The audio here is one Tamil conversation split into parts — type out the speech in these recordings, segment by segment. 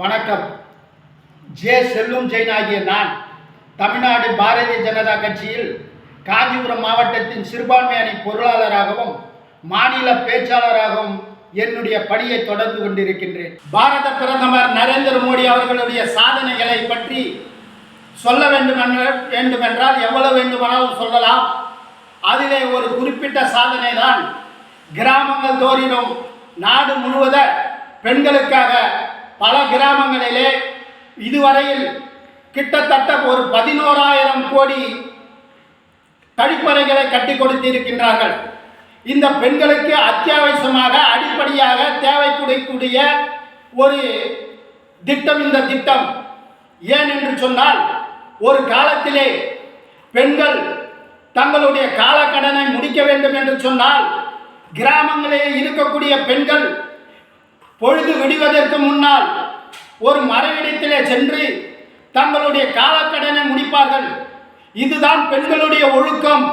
வணக்கம். ஜே செல்லும் ஜெயின் ஆகிய நான் தமிழ்நாடு பாரதிய ஜனதா கட்சியில் காஞ்சிபுரம் மாவட்டத்தின் சிறுபான்மை அணி பொருளாளராகவும் மாநில பேச்சாளராகவும் என்னுடைய பணியை தொடர்ந்து கொண்டிருக்கின்றேன். பாரத பிரதமர் நரேந்திர மோடி அவர்களுடைய சாதனைகளை பற்றி சொல்ல வேண்டும் வேண்டுமென்றால் எவ்வளவு வேண்டுமானாலும் சொல்லலாம். அதிலே ஒரு குறிப்பிட்ட சாதனை தான் கிராமங்கள் தோறிலும் நாடு முழுவத பெண்களுக்காக பல கிராமங்களிலே இதுவரையில் கிட்டத்தட்ட ஒரு பதினோராயிரம் கோடி கழிப்பறைகளை கட்டி கொடுத்திருக்கின்றார்கள். இந்த பெண்களுக்கு அத்தியாவசியமாக அடிப்படையாக தேவைப்படக்கூடிய ஒரு திட்டம் இந்த திட்டம். ஏன் என்று சொன்னால் ஒரு காலத்திலே பெண்கள் தங்களுடைய காலக்கடனை முடிக்க வேண்டும் என்று சொன்னால் கிராமங்களில் இருக்கக்கூடிய பெண்கள் பொழுது விடுவதற்கு முன்னால் ஒரு மரவிடத்திலே சென்று தங்களுடைய காலக்கடனை முடிப்பார்கள். இதுதான் பெண்களுடைய ஒழுக்கம்.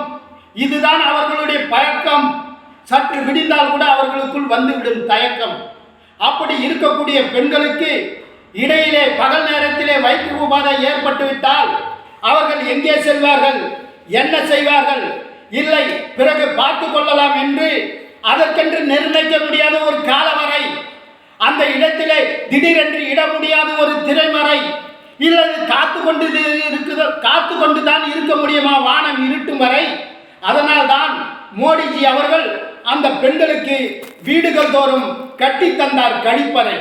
இதுதான் அவர்களுடைய பழக்கம். சற்று விடிந்தால் கூட அவர்களுக்குள் வந்துவிடும் தயக்கம். அப்படி இருக்கக்கூடிய பெண்களுக்கு இடையிலே பகல் நேரத்திலே வயிற்று உபாதை ஏற்பட்டுவிட்டால் அவர்கள் எங்கே செல்வார்கள்? என்ன செய்வார்கள்? இல்லை பிறகு பார்த்து கொள்ளலாம் என்று அதற்கென்று நிர்ணயிக்க முடியாத அந்த இடத்திலே திடீரென்று இட முடியாத ஒரு திரைமறை இல்லது காத்து கொண்டு இருக்குதோ காத்து கொண்டு தான் இருக்க முடியுமா? வானம் இருட்டும் வரை. அதனால் தான் மோடிஜி அவர்கள் அந்த பெண்களுக்கு வீடுகள் தோறும் கட்டி தந்தார் கழிப்பறை.